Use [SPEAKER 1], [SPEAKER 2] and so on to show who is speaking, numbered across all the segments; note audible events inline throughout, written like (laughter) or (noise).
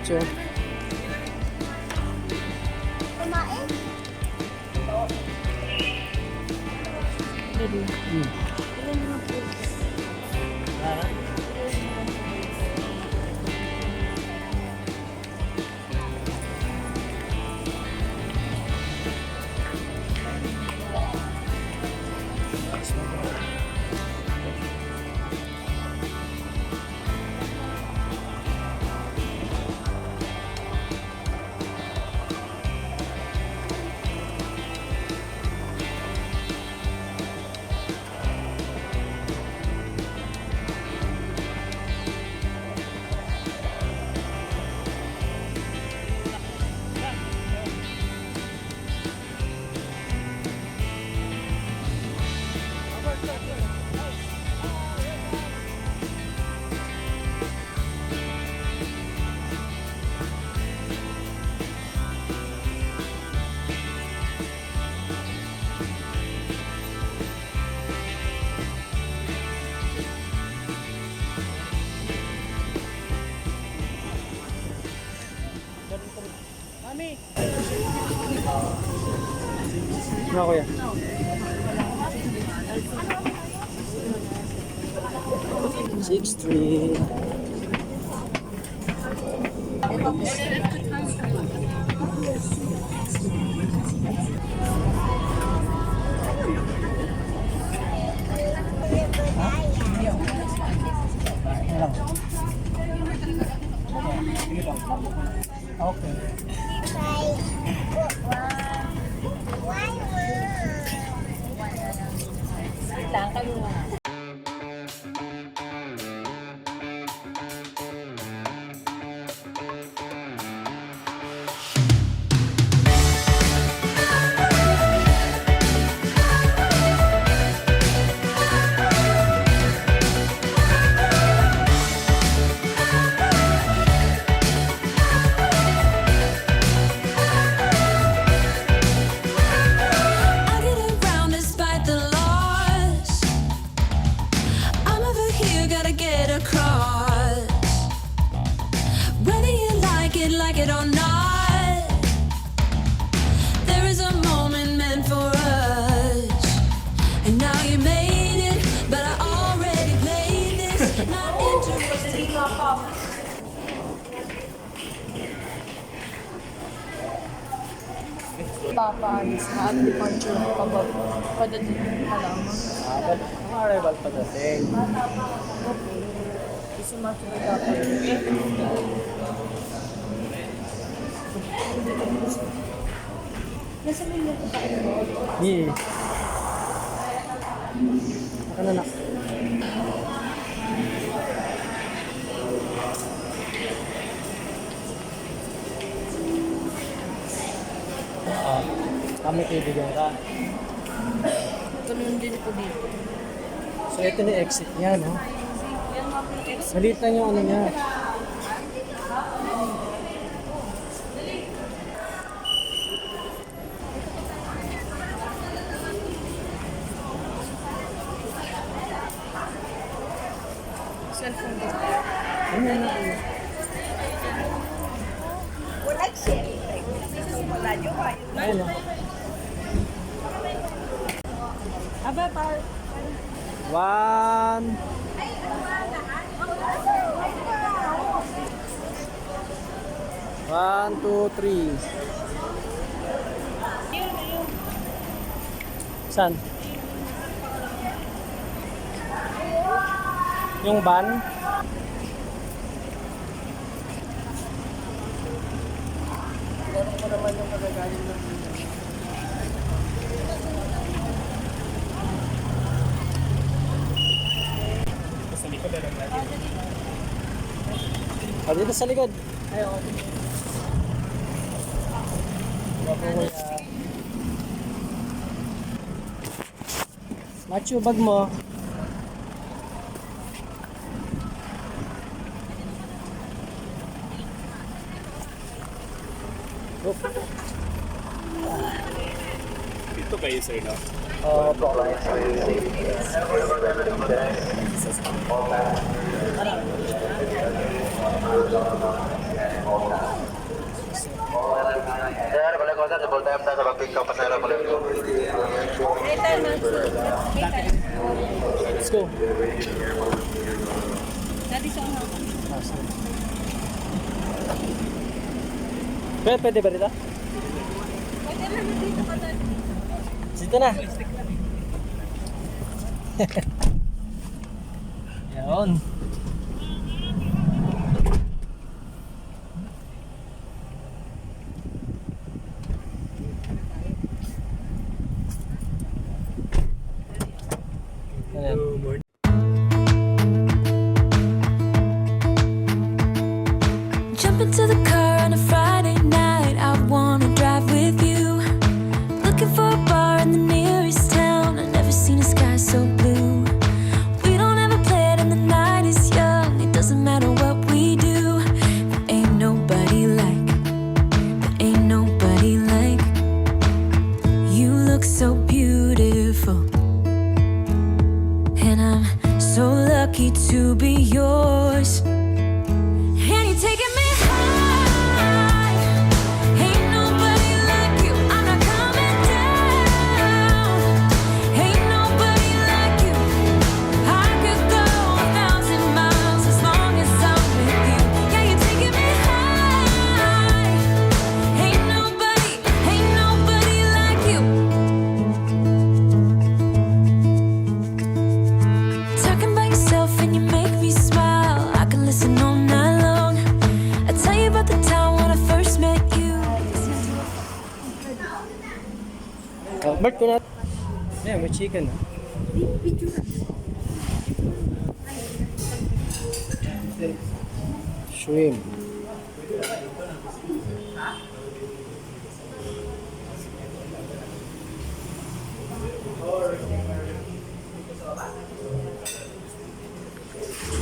[SPEAKER 1] Macho.
[SPEAKER 2] Kumain?
[SPEAKER 1] Hmm.
[SPEAKER 3] 6th
[SPEAKER 4] papaalis na at departure pabab padating ka lamang.
[SPEAKER 1] Ah, but ang arrival pa dating.
[SPEAKER 4] Okay. Kasi masunod ako. Nasa may mga
[SPEAKER 1] Yeah. Ako na kami kaibigan ka.
[SPEAKER 4] Ganun din po dito.
[SPEAKER 1] So ito na exit niya, no? Maliit lang yung ano niya.
[SPEAKER 4] Cellphone din.
[SPEAKER 1] Ano na na? Ayun na.
[SPEAKER 4] Aba,
[SPEAKER 1] One. One, two, three. Saan? Yung van? Ah, dito sa likod. Bago kuya. Macho, bag mo. Sir,
[SPEAKER 5] balik ko sa double
[SPEAKER 1] time sa
[SPEAKER 4] pag-pick up pasero
[SPEAKER 1] balik ko. Let's go. Dati sa una. Pwede, pwede ba rito?
[SPEAKER 4] Pwede lang dito pa tayo.
[SPEAKER 1] Dito na. (laughs)
[SPEAKER 3] Yaon. into the
[SPEAKER 1] may chicken. ah. Shrimp.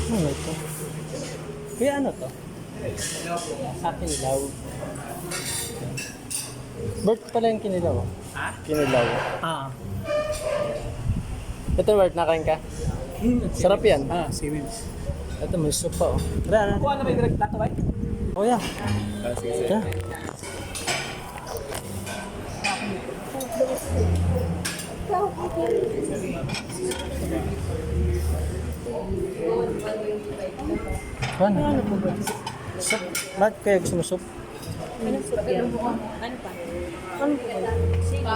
[SPEAKER 1] Ano ito? Kuya, ano to? Akin ilaw. Bert pala yung kinilaw. Ha? Kinilaw.
[SPEAKER 5] Ah,
[SPEAKER 1] Ito Bert, nakain ka? Sarap yan.
[SPEAKER 5] ah, seaweeds.
[SPEAKER 1] Ito may soup pa oh. Tara na.
[SPEAKER 5] Kuha na ba yung plato ba?
[SPEAKER 1] Oh yeah.
[SPEAKER 5] Ah, sige, sige.
[SPEAKER 1] Yeah. Ano? Ano po ba? Soup. Bakit kaya gusto mo soup?
[SPEAKER 4] Ano pa? Ano pa? Ano pa?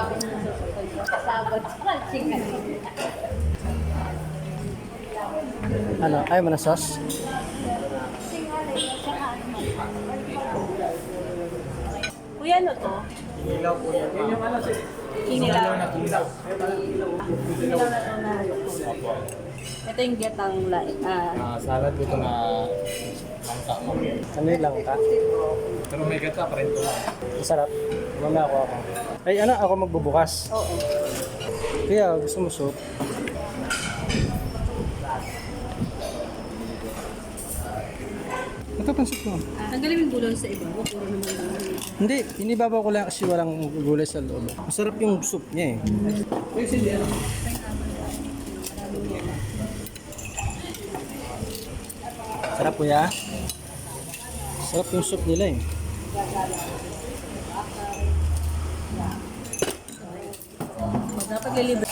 [SPEAKER 1] Ano? Ayaw mo na sauce?
[SPEAKER 4] Kuya, ano to? Kinilaw po yan. Kinilaw. Kinilaw. Kinilaw na to na. Ito yung getang la- ah,
[SPEAKER 5] Ah, salad ito na langka mo.
[SPEAKER 1] Ano yung lang ka?
[SPEAKER 5] Pero may gata pa rin ito.
[SPEAKER 1] Masarap. Mamaya ako ako. Ay ano, ako magbubukas.
[SPEAKER 4] Oo.
[SPEAKER 1] Kaya gusto mo soup? Ito pang soup mo.
[SPEAKER 4] Tanggalin yung gulay sa iba. Huwag puro naman gulay.
[SPEAKER 1] Hindi, inibabaw ko lang kasi walang gulay sa loob. Masarap yung soup niya eh. Sarap kuya. Sarap yung soup nila eh.
[SPEAKER 4] Dapat lilibre.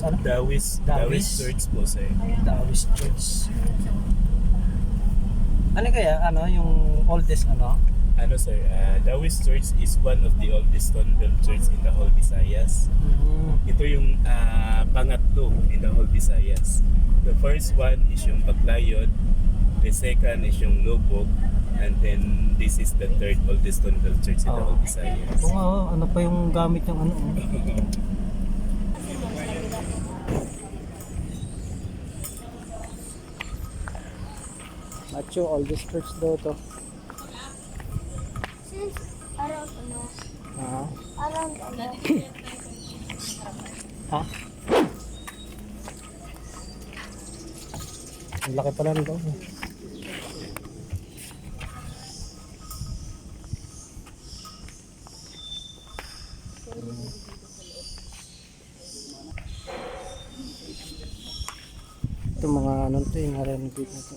[SPEAKER 1] Daos? Ano?
[SPEAKER 5] Dawis,
[SPEAKER 1] Dawis.
[SPEAKER 5] Dawis Church po sir.
[SPEAKER 1] Daos Church. Ano kaya? Ano? Yung oldest ano?
[SPEAKER 5] Ano sir, ah, Dawis Church is one of the oldest stone-built church in the whole Visayas.
[SPEAKER 1] Mm.
[SPEAKER 5] Ito yung ah, pangatlo in the whole Visayas. The first one is yung Baclayon, the second is yung Lubog, And then this is the third oldest stone built church in the
[SPEAKER 1] Oh.
[SPEAKER 5] whole Visayas.
[SPEAKER 1] Oo oh, ano pa yung gamit yung ano. (laughs) oh. Macho, oldest church daw to.
[SPEAKER 2] Since around ano,
[SPEAKER 1] Ah,
[SPEAKER 2] around ano,
[SPEAKER 1] ha? Ang laki pala nito. Ito mga ano to yung renovate na to.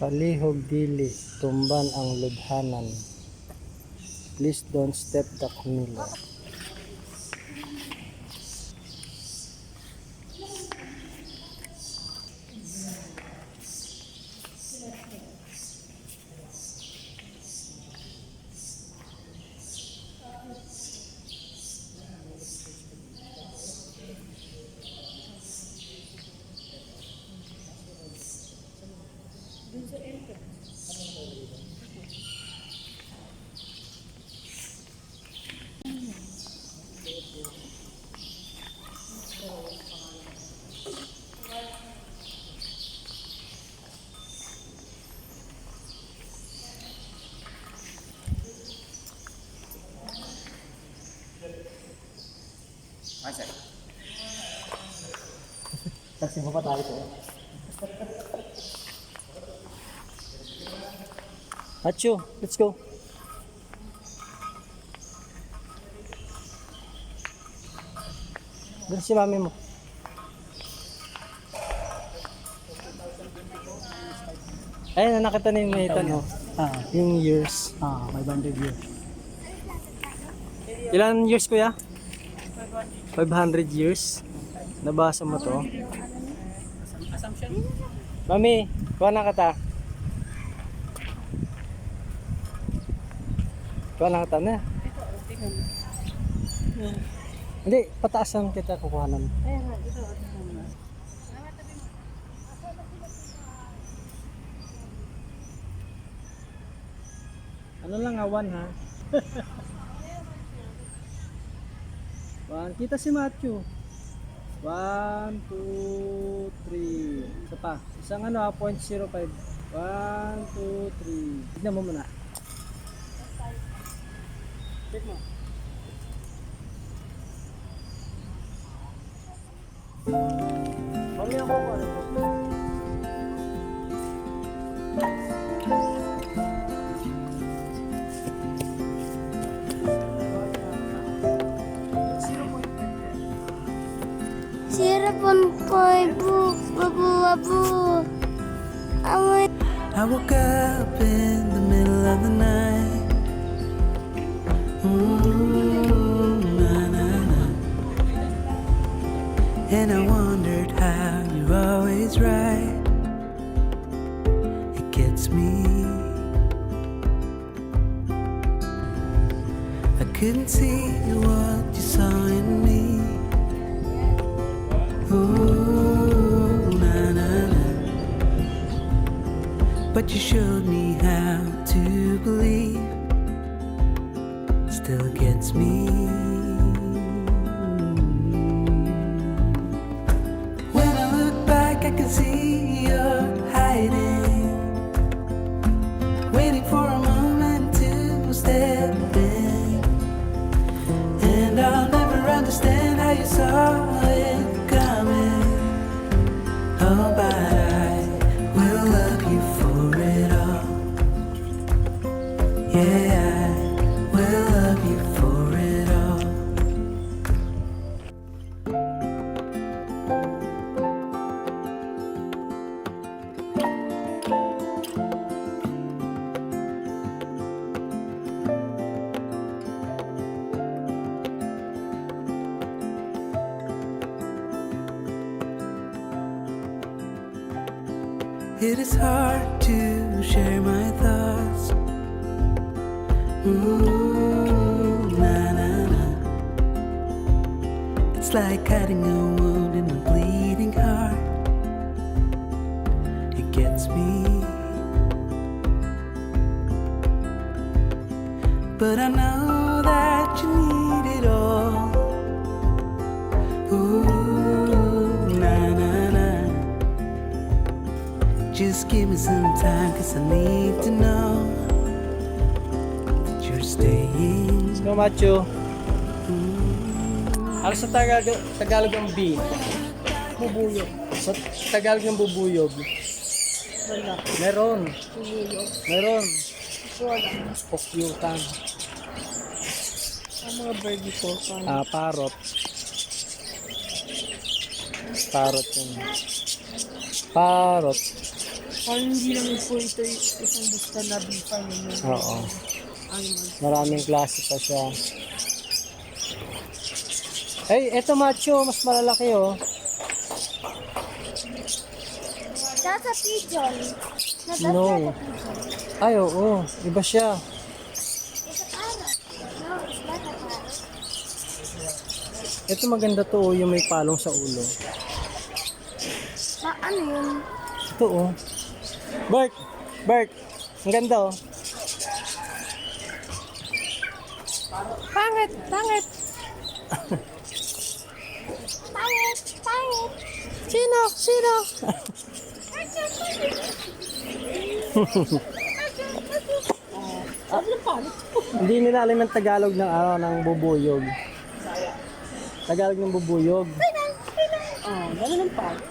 [SPEAKER 1] Palihog dili, tumban ang ludhanan. Please don't step the kumila. Taxi mo pa tayo to. Acho, let's go. Doon si mami mo. Ayun, nakita na yung may tanong. Ah, yung years. Ah, 500 years. Ilan years kuya? 500 years. Nabasa mo to? Mami, kuha na kata. Kuha na kata na. Hindi, pataasan kita kukuhanan. Ano lang awan ha? (laughs) One, kita si Matthew. One, two, three. Isa pa. Isang ano ha, 0.05. One, two, three. Tignan mo muna. Check mo. Mami ako po. Ano?
[SPEAKER 6] I woke up in But you showed me how to believe. Still gets me. When I look back, I can see you're It is hard to share my thoughts. Ooh, na na na. It's like cutting a wound in a bleeding heart. It gets me. But I know give me some time, cause I need to know that you're staying.
[SPEAKER 1] Let's go, Macho. Ano sa Tagalog, Tagalog ang B? Bubuyog. Sa Tagalog ng bubuyog?
[SPEAKER 4] Wala.
[SPEAKER 1] Meron.
[SPEAKER 4] Bubuyog.
[SPEAKER 1] Meron.
[SPEAKER 4] Wala.
[SPEAKER 1] Pukyutan.
[SPEAKER 4] Ang mga birdie ko.
[SPEAKER 1] Ah, parot. Parot yun. Parot.
[SPEAKER 4] Parang hindi naman po ito y- isang busta na bifa naman.
[SPEAKER 1] Oo. Maraming klase pa siya. Ay, eto macho, mas malalaki oh.
[SPEAKER 2] That's a pigeon. No, that's
[SPEAKER 1] No.
[SPEAKER 2] not a pigeon.
[SPEAKER 1] Ay, oo. Iba siya.
[SPEAKER 2] It's a parrot. No, it's not a parrot.
[SPEAKER 1] Ito maganda to oh, yung may palong sa ulo.
[SPEAKER 2] Ma, ano yun?
[SPEAKER 1] Ito oh. Bert! Bert! Ang ganda oh.
[SPEAKER 4] Pangit! Pangit!
[SPEAKER 2] Pangit! Pangit!
[SPEAKER 1] Sino? Sino? Hindi nila alam ang Tagalog ng ano, ng bubuyog. Tagalog ng bubuyog.
[SPEAKER 4] Oh, gano'n ng pangit.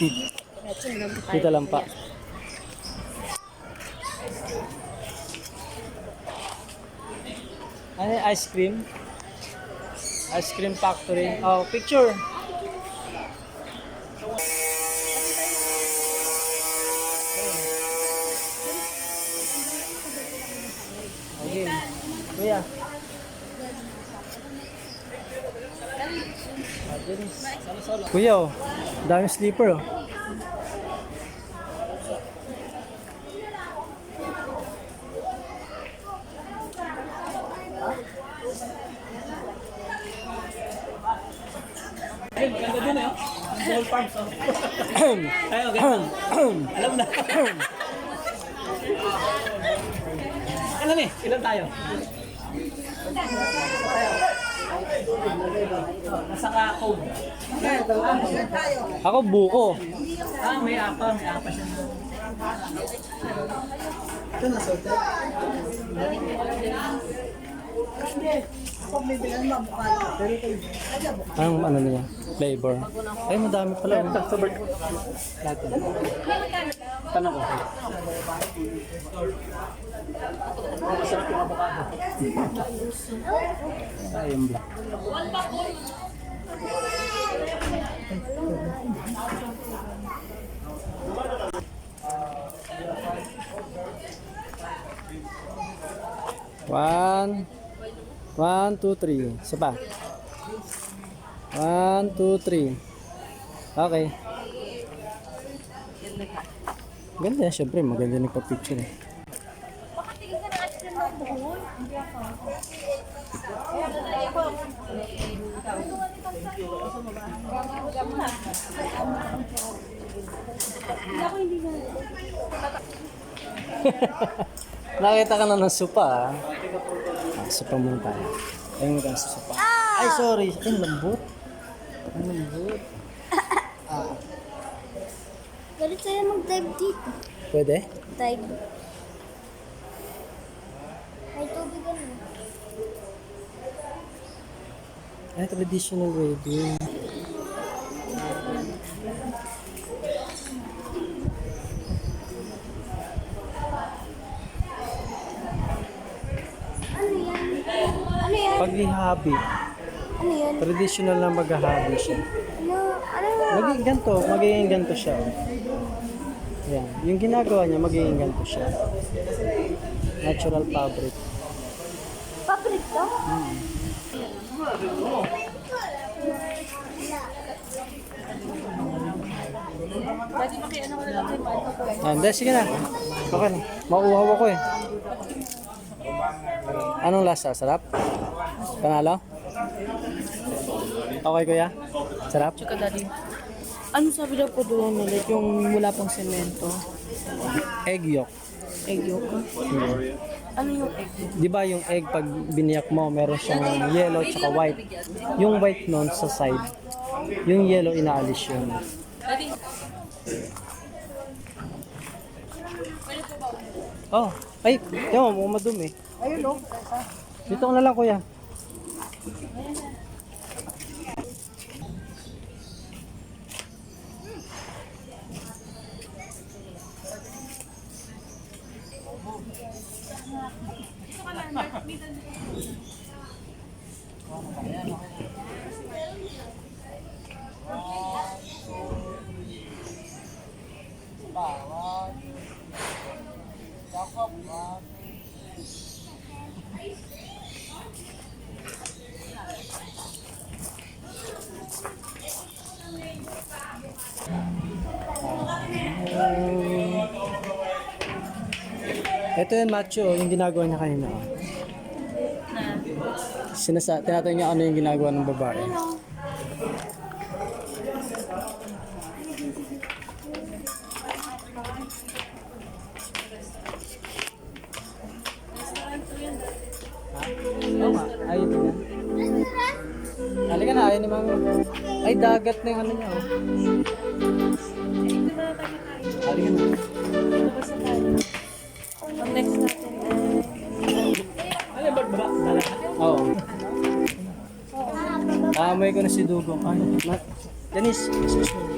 [SPEAKER 1] Dito lang pa. Ano yung ice cream? Ice cream factory. Oh, picture. Okay. Kuya. Kuya, oh. Daming sleeper, oh.
[SPEAKER 5] Alam eh, ilan tayo? Nasa ka code.
[SPEAKER 1] Ako buko.
[SPEAKER 5] Ah, may apa, may apa siya.
[SPEAKER 1] Anong ano niya? Flavor. Ay, madami pala. oh. Sa bird. Lahat. Tanong ko. Ay, yung black. One, one, two, three. Isa pa. One, two, three. Okay. Ganda syempre. Maganda nagpa-picture eh. (laughs) Nakita ka na ng supa ah. Ah, supa muna tayo. Ayun ka sa supa. Ay, sorry. Ay, lambot. Ang lambot. (laughs)
[SPEAKER 2] Galit sa'yo mag-dive dito.
[SPEAKER 1] Pwede?
[SPEAKER 2] Dive. May tubig ano.
[SPEAKER 1] Ay, traditional wedding.
[SPEAKER 2] Ano yan? Ano yan?
[SPEAKER 1] Paghihabi.
[SPEAKER 2] Ano yan?
[SPEAKER 1] Traditional na maghahabi siya.
[SPEAKER 2] Ano? Ano?
[SPEAKER 1] Magiging ganito. Magiging ganito siya. Yan. Yung ginagawa niya, magiging ganito siya. Natural fabric.
[SPEAKER 2] Paprito?
[SPEAKER 4] Pwede makiano ko na lang kay Marco.
[SPEAKER 1] Ah, hindi, sige na. Okay na. Mauuhaw ako eh. Anong lasa? Sarap? Panalo? Okay kuya? Sarap?
[SPEAKER 4] Tsaka daddy. Ano sabi daw po doon ulit yung wala pang semento?
[SPEAKER 1] Egg yolk.
[SPEAKER 4] Egg yolk? Ano yung egg?
[SPEAKER 1] Di ba yung egg pag biniyak mo, meron siyang yellow tsaka white. Yung white nun sa side, yung yellow inaalis yun. Oh, ay, yan mo, madumi. Ayun oh. Dito ko na lang kuya. Ito yung macho, yung ginagawa niya kanina. Sinasa, tinatanong niya ano yung ginagawa ng babae. Ay, dagat na yung ano niya. Oh. Na.
[SPEAKER 4] ang next natin
[SPEAKER 1] Oo. Kaamoy ko na si Dugong. Ay, ma Denise, excuse me.